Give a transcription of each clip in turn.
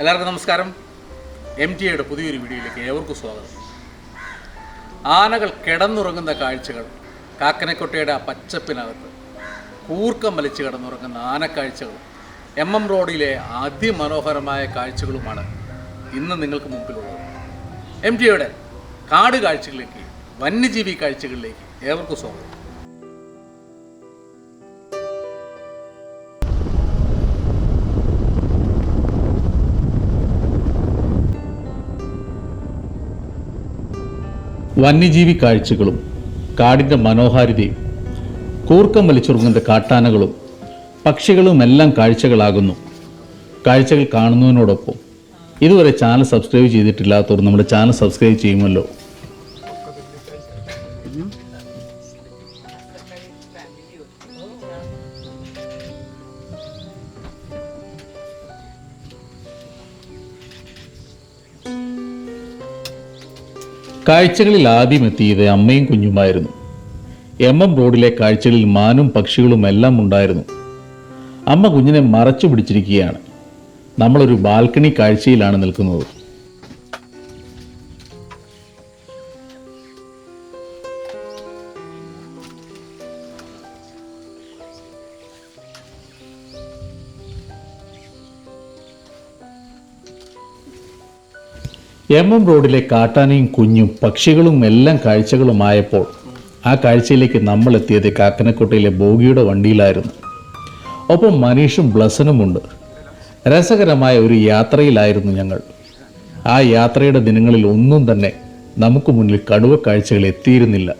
എല്ലാവർക്കും നമസ്കാരം. M T എയുടെ പുതിയൊരു വീഡിയോയിലേക്ക് ഏവർക്കും സ്വാഗതം. ആനകൾ കിടന്നുറങ്ങുന്ന കാഴ്ചകൾ കാക്കനക്കൊട്ടയുടെ ആ പച്ചപ്പിനകത്ത് കൂർക്കം വലിച്ച് കിടന്നുറങ്ങുന്ന ആനക്കാഴ്ചകൾ എം എം റോഡിലെ അതിമനോഹരമായ കാഴ്ചകളുമാണ് ഇന്ന് നിങ്ങൾക്ക് മുമ്പിലുള്ളത്. എം ടി എയുടെ കാട് കാഴ്ചകളിലേക്ക് വന്യജീവി കാഴ്ചകളിലേക്ക് ഏവർക്കും സ്വാഗതം. വന്യജീവി കാഴ്ചകളും കാടിന്റെ മനോഹാരിതയും കൂർക്കം വലിച്ചുറങ്ങുന്ന കാട്ടാനകളും പക്ഷികളുമെല്ലാം കാഴ്ചകളാകുന്നു. കാഴ്ചകൾ കാണുന്നതിനോടൊപ്പം ഇതുവരെ ചാനൽ സബ്സ്ക്രൈബ് ചെയ്തിട്ടില്ലാത്തവർ നമ്മുടെ ചാനൽ സബ്സ്ക്രൈബ് ചെയ്യുമല്ലോ. കാഴ്ചകളിൽ ആദ്യം എത്തിയത് അമ്മയും കുഞ്ഞുമായിരുന്നു. എം എം റോഡിലെ കാഴ്ചകളിൽ മാനും പക്ഷികളും എല്ലാം ഉണ്ടായിരുന്നു. അമ്മ കുഞ്ഞിനെ മറച്ചു പിടിച്ചിരിക്കുകയാണ്. നമ്മളൊരു ബാൽക്കണി കാഴ്ചയിലാണ് നിൽക്കുന്നത്. എം എം റോഡിലെ കാട്ടാനയും കുഞ്ഞും പക്ഷികളും എല്ലാം കാഴ്ചകളുമായപ്പോൾ ആ കാഴ്ചയിലേക്ക് നമ്മൾ എത്തിയത് കാക്കനക്കോട്ടയിലെ ബോഗിയുടെ വണ്ടിയിലായിരുന്നു. ഒപ്പം മനീഷും ബ്ലസനുമുണ്ട്. രസകരമായ ഒരു യാത്രയിലായിരുന്നു ഞങ്ങൾ. ആ യാത്രയുടെ ദിനങ്ങളിൽ ഒന്നും തന്നെ നമുക്ക് മുന്നിൽ കടുവ കാഴ്ചകൾ എത്തിയിരുന്നില്ല.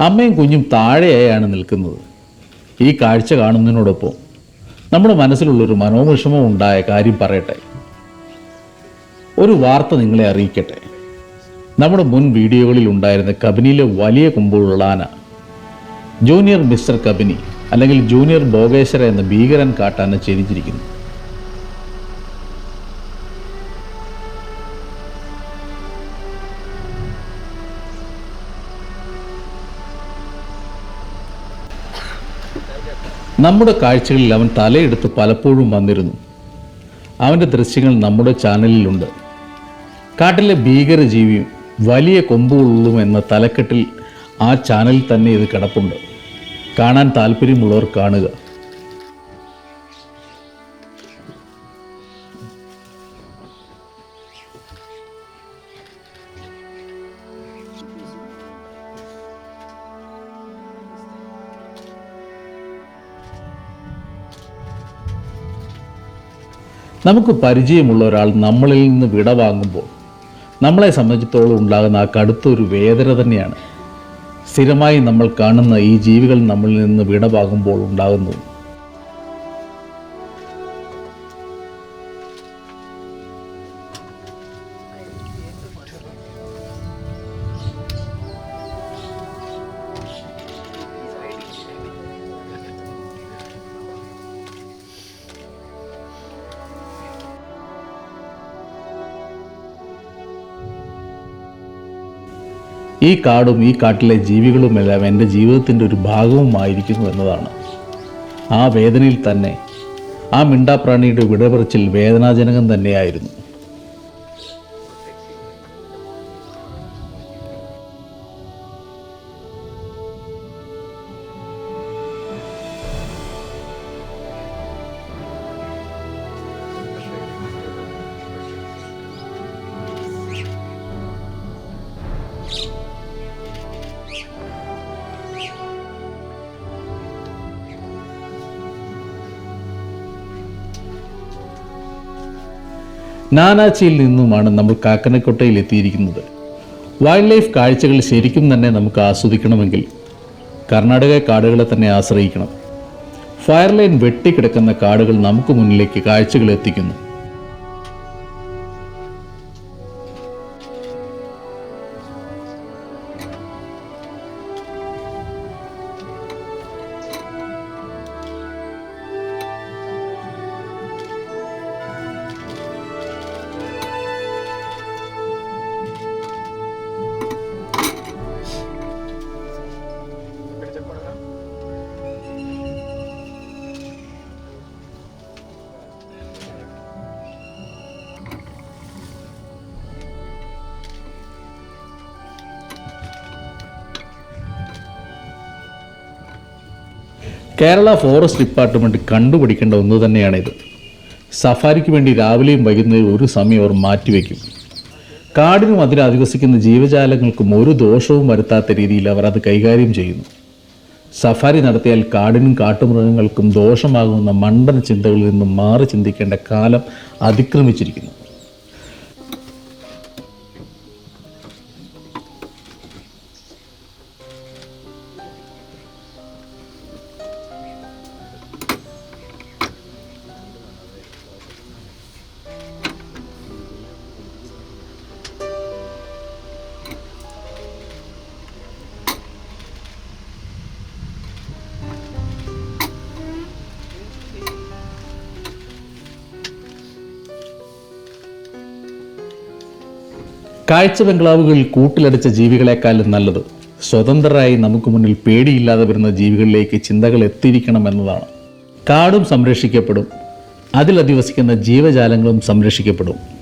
അമ്മയും കുഞ്ഞും താഴെയായാണ് നിൽക്കുന്നത്. ഈ കാഴ്ച കാണുന്നതിനോടൊപ്പം നമ്മുടെ മനസ്സിലുള്ളൊരു മനോവിഷമം ഉണ്ടായ കാര്യം പറയട്ടെ. ഒരു വാർത്ത നിങ്ങളെ അറിയിക്കട്ടെ. നമ്മുടെ മുൻ വീഡിയോകളിൽ ഉണ്ടായിരുന്ന കബനിയിലെ വലിയ കൊമ്പുള്ള ആന ജൂനിയർ മിസ്റ്റർ കബനി അല്ലെങ്കിൽ ജൂനിയർ ഭോഗേശ്വര എന്ന ഭീകരൻ കാട്ടാന ചെരിഞ്ഞിരിക്കുന്നു നമ്മുടെ കാഴ്ചകളിൽ അവൻ തലയെടുത്ത് പലപ്പോഴും വന്നിരുന്നു. അവന്റെ ദൃശ്യങ്ങൾ നമ്മുടെ ചാനലിലുണ്ട്. കാട്ടിലെ ഭീകരജീവിയും വലിയ കൊമ്പുകളുള്ളതും എന്ന തലക്കെട്ടിൽ ആ ചാനലിൽ തന്നെ ഇത് കിടപ്പുണ്ട്. കാണാൻ താല്പര്യമുള്ളവർ കാണുക. നമുക്ക് പരിചയമുള്ള ഒരാൾ നമ്മളിൽ നിന്ന് വിട വാങ്ങുമ്പോൾ നമ്മളെ സംബന്ധിച്ചിടത്തോളം ഉണ്ടാകുന്ന ആ കടുത്തൊരു വേദന തന്നെയാണ്. സ്ഥിരമായി നമ്മൾ കാണുന്ന ഈ ജീവികൾ നമ്മളിൽ നിന്ന് വിട വാങ്ങുമ്പോൾ ഈ കാടും ഈ കാട്ടിലെ ജീവികളുമെല്ലാം എന്റെ ജീവിതത്തിന്റെ ഒരു ഭാഗവുമായിരിക്കുന്നു എന്നതാണ്. ആ വേദനയിൽ തന്നെ ആ മിണ്ടാപ്രാണിയുടെ വിടപറച്ചിൽ വേദനാജനകം തന്നെയായിരുന്നു. നാനാച്ചിയിൽ നിന്നുമാണ് നമ്മൾ കാക്കനക്കൊട്ടയിൽ എത്തിയിരിക്കുന്നത്. വൈൽഡ് ലൈഫ് കാഴ്ചകൾ ശരിക്കും തന്നെ നമുക്ക് ആസ്വദിക്കണമെങ്കിൽ കർണാടക കാടുകളെ തന്നെ ആശ്രയിക്കണം. ഫയർലൈൻ വെട്ടിക്കിടക്കുന്ന കാടുകൾ നമുക്ക് മുന്നിലേക്ക് കാഴ്ചകൾ എത്തിക്കുന്നു. കേരള ഫോറസ്റ്റ് ഡിപ്പാർട്ട്മെന്റ് കണ്ടുപിടിക്കേണ്ട ഒന്ന് തന്നെയാണിത്. സഫാരിക്ക് വേണ്ടി രാവിലെയും വൈകുന്നേരം ഒരു സമയം അവർ മാറ്റിവെക്കും. കാടിനും അതിൽ അധിവസിക്കുന്ന ജീവജാലങ്ങൾക്കും ഒരു ദോഷവും വരുത്താത്ത രീതിയിൽ അവർ അത് കൈകാര്യം ചെയ്യുന്നു. സഫാരി നടത്തിയാൽ കാടിനും കാട്ടുമൃഗങ്ങൾക്കും ദോഷമാകുന്ന മണ്ടന ചിന്തകളിൽ നിന്നും മാറി ചിന്തിക്കേണ്ട കാലം അതിക്രമിച്ചിരിക്കുന്നു. കാഴ്ച ബംഗ്ലാവുകളിൽ കൂട്ടിലടച്ച ജീവികളെക്കാളും നല്ലത്. സ്വതന്ത്രരായി നമുക്ക് മുന്നിൽ പേടിയില്ലാതെ വരുന്ന ജീവികളിലേക്ക് ചിന്തകൾ എത്തിയിരിക്കണം എന്നതാണ്. കാടും സംരക്ഷിക്കപ്പെടും. അതിലധിവസിക്കുന്ന ജീവജാലങ്ങളും സംരക്ഷിക്കപ്പെടും.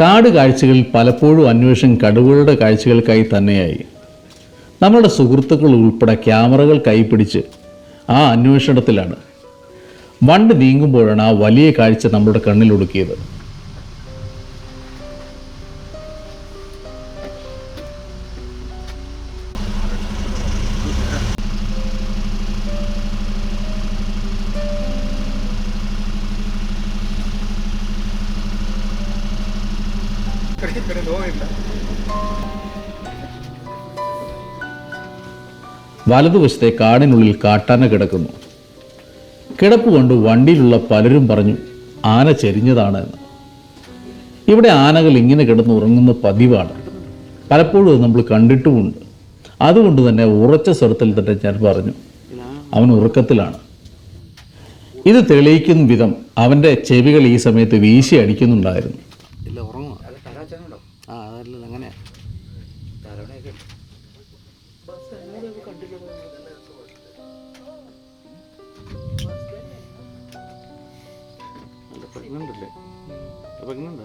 കാട് കാഴ്ചകളിൽ പലപ്പോഴും അന്വേഷണം കടുവകളുടെ കാഴ്ചകൾക്കായി തന്നെയായി. നമ്മുടെ സുഹൃത്തുക്കൾ ഉൾപ്പെടെ ക്യാമറകൾ കൈപ്പിടിച്ച് ആ അന്വേഷണത്തിലാണ്. വണ്ട് നീങ്ങുമ്പോഴാണ് ആ വലിയ കാഴ്ച നമ്മുടെ കണ്ണിലൊടുക്കിയത് വലതുവശത്തെ കാടിനുള്ളിൽ കാട്ടാന കിടക്കുന്നു. കിടപ്പ് കൊണ്ട് വണ്ടിയിലുള്ള പലരും പറഞ്ഞു ആന ചെരിഞ്ഞതാണ് എന്ന്. ഇവിടെ ആനകൾ ഇങ്ങനെ കിടന്ന് ഉറങ്ങുന്ന പതിവാണ്. പലപ്പോഴും അത് നമ്മൾ കണ്ടിട്ടുമുണ്ട്. അതുകൊണ്ട് തന്നെ ഉറച്ച സ്വരത്തിൽ തന്നെ ഞാൻ പറഞ്ഞു അവൻ ഉറക്കത്തിലാണ്. ഇത് തെളിയിക്കുന്ന വിധം അവന്റെ ചെവികൾ ഈ സമയത്ത് വീശി അടിക്കുന്നുണ്ടായിരുന്നു. ഇല്ല ഇറങ്ങുന്നുണ്ട്.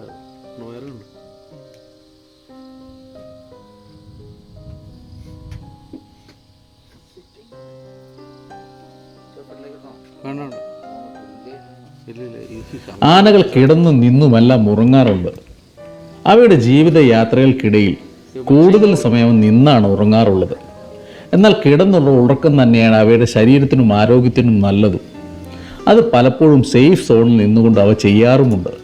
ഈ ആനകൾ കിടന്നും നിന്നുമല്ല ഉറങ്ങാറുണ്ട്. അവയുടെ ജീവിത യാത്രകൾക്കിടയിൽ കൂടുതൽ സമയം നിന്നാണ് ഉറങ്ങാറുള്ളത്. എന്നാൽ കിടന്നുള്ള ഉറക്കം തന്നെയാണ് അവയുടെ ശരീരത്തിനും ആരോഗ്യത്തിനും നല്ലതും. അത് പലപ്പോഴും സേഫ് സോണിൽ നിന്നുകൊണ്ട് അവ ചെയ്യാറുമുണ്ട്.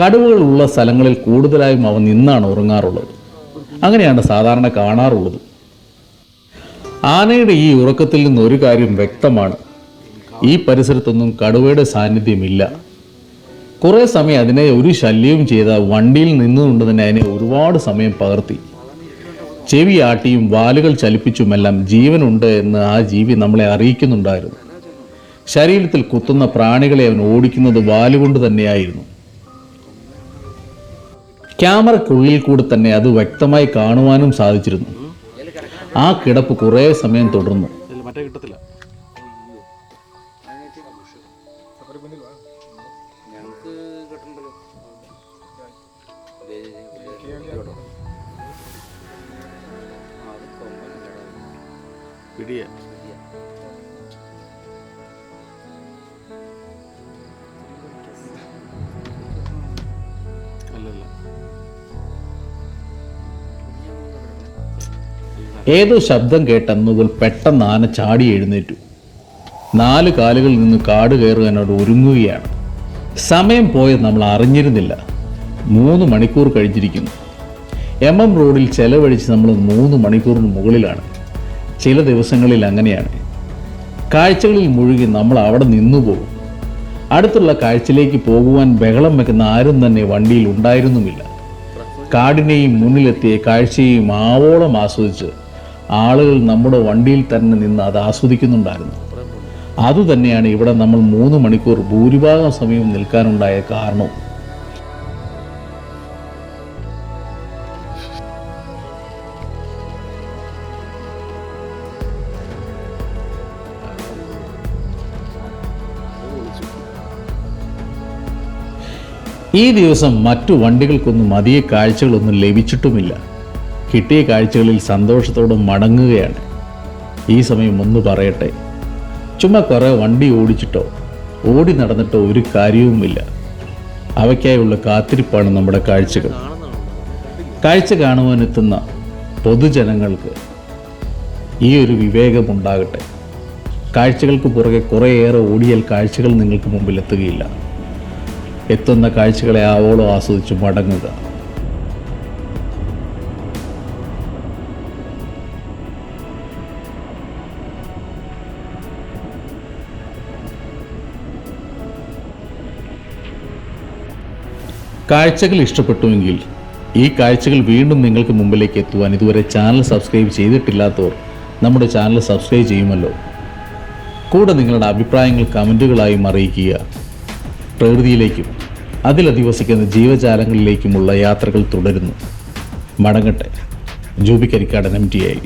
കടുവകൾ ഉള്ള സ്ഥലങ്ങളിൽ കൂടുതലായും അവ നിന്നാണ് ഉറങ്ങാറുള്ളത്. അങ്ങനെയാണ് സാധാരണ കാണാറുള്ളത്. ആനയുടെ ഈ ഉറക്കത്തിൽ നിന്ന് ഒരു കാര്യം വ്യക്തമാണ്. ഈ പരിസരത്തൊന്നും കടുവയുടെ സാന്നിധ്യമില്ല. കുറേ സമയം അതിനെ ഒരു ശല്യവും ചെയ്ത വണ്ടിയിൽ നിന്നുകൊണ്ട് തന്നെ അതിനെ ഒരുപാട് സമയം പകർത്തി. ചെവി ആട്ടിയും വാലുകൾ ചലിപ്പിച്ചുമെല്ലാം ജീവനുണ്ട് എന്ന് ആ ജീവി നമ്മളെ അറിയിക്കുന്നുണ്ടായിരുന്നു. ശരീരത്തിൽ കുത്തുന്ന പ്രാണികളെ അവൻ ഓടിക്കുന്നത് വാലുകൊണ്ട് തന്നെയായിരുന്നു. ക്യാമറയ്ക്കുള്ളിൽ കൂടെ തന്നെ അത് വ്യക്തമായി കാണുവാനും സാധിച്ചിരുന്നു. ആ കിടപ്പ് കുറേ സമയം തുടർന്നു. പിടിയ. ഏതോ ശബ്ദം കേട്ടെന്നതിൽ പെട്ടെന്ന് ആന ചാടി എഴുന്നേറ്റു. നാല് കാലുകളിൽ നിന്ന് കാട് കയറുവാനോട് ഒരുങ്ങുകയാണ്. സമയം പോയത് നമ്മൾ അറിഞ്ഞിരുന്നില്ല. മൂന്ന് മണിക്കൂർ കഴിഞ്ഞിരിക്കുന്നു. എം എം റോഡിൽ ചെലവഴിച്ച് നമ്മൾ മൂന്ന് മണിക്കൂറിന് മുകളിലാണ്. ചില ദിവസങ്ങളിൽ അങ്ങനെയാണ്. കാഴ്ചകളിൽ മുഴുകി നമ്മൾ അവിടെ നിന്നു പോകും. അടുത്തുള്ള കാഴ്ചയിലേക്ക് പോകുവാൻ ബഹളം വെക്കുന്ന ആരും തന്നെ വണ്ടിയിൽ ഉണ്ടായിരുന്നുമില്ല. കാടിനെയും മുന്നിലെത്തിയ കാഴ്ചയെയും ആവോളം ആസ്വദിച്ച് ആളുകൾ നമ്മുടെ വണ്ടിയിൽ തന്നെ നിന്ന് അത് ആസ്വദിക്കുന്നുണ്ടായിരുന്നു. അതുതന്നെയാണ് ഇവിടെ നമ്മൾ മൂന്ന് മണിക്കൂർ ഭൂരിഭാഗം സമയം നിൽക്കാനുണ്ടായ കാരണവും ഈ ദിവസം മറ്റു വണ്ടികൾക്കൊന്നും അധിക കാഴ്ചകളൊന്നും ലഭിച്ചിട്ടുമില്ല. കിട്ടിയ കാഴ്ചകളിൽ സന്തോഷത്തോടെ മടങ്ങുകയാണ്. ഈ സമയം ഒന്ന് പറയട്ടെ. ചുമ്മാ കുറേ വണ്ടി ഓടിച്ചിട്ടോ ഓടി നടന്നിട്ടോ ഒരു കാര്യവുമില്ല. അവയ്ക്കായുള്ള കാത്തിരിപ്പാണ് നമ്മുടെ കാഴ്ചകൾ. കാഴ്ച കാണുവാനെത്തുന്ന പൊതുജനങ്ങൾക്ക് ഈ ഒരു വിവേകമുണ്ടാകട്ടെ. കാഴ്ചകൾക്ക് പുറകെ കുറേയേറെ ഓടിയാൽ കാഴ്ചകൾ നിങ്ങൾക്ക് മുമ്പിൽ എത്തുകയില്ല എത്തുന്ന കാഴ്ചകളെ ആവോളം ആസ്വദിച്ച് മടങ്ങുക. കാഴ്ചകൾ ഇഷ്ടപ്പെട്ടുവെങ്കിൽ ഈ കാഴ്ചകൾ വീണ്ടും നിങ്ങൾക്ക് മുമ്പിലേക്ക് എത്തുവാൻ ഇതുവരെ ചാനൽ സബ്സ്ക്രൈബ് ചെയ്തിട്ടില്ലാത്തവർ നമ്മുടെ ചാനൽ സബ്സ്ക്രൈബ് ചെയ്യുമല്ലോ. കൂടെ നിങ്ങളുടെ അഭിപ്രായങ്ങൾ കമന്റുകളായും അറിയിക്കുക. പ്രകൃതിയിലേക്കും അതിലധിവസിക്കുന്ന ജീവജാലങ്ങളിലേക്കുമുള്ള യാത്രകൾ തുടരുന്നു. മടങ്ങട്ടെ. ജൂബിക്കരിക്കാടൻ എം ടി ആയി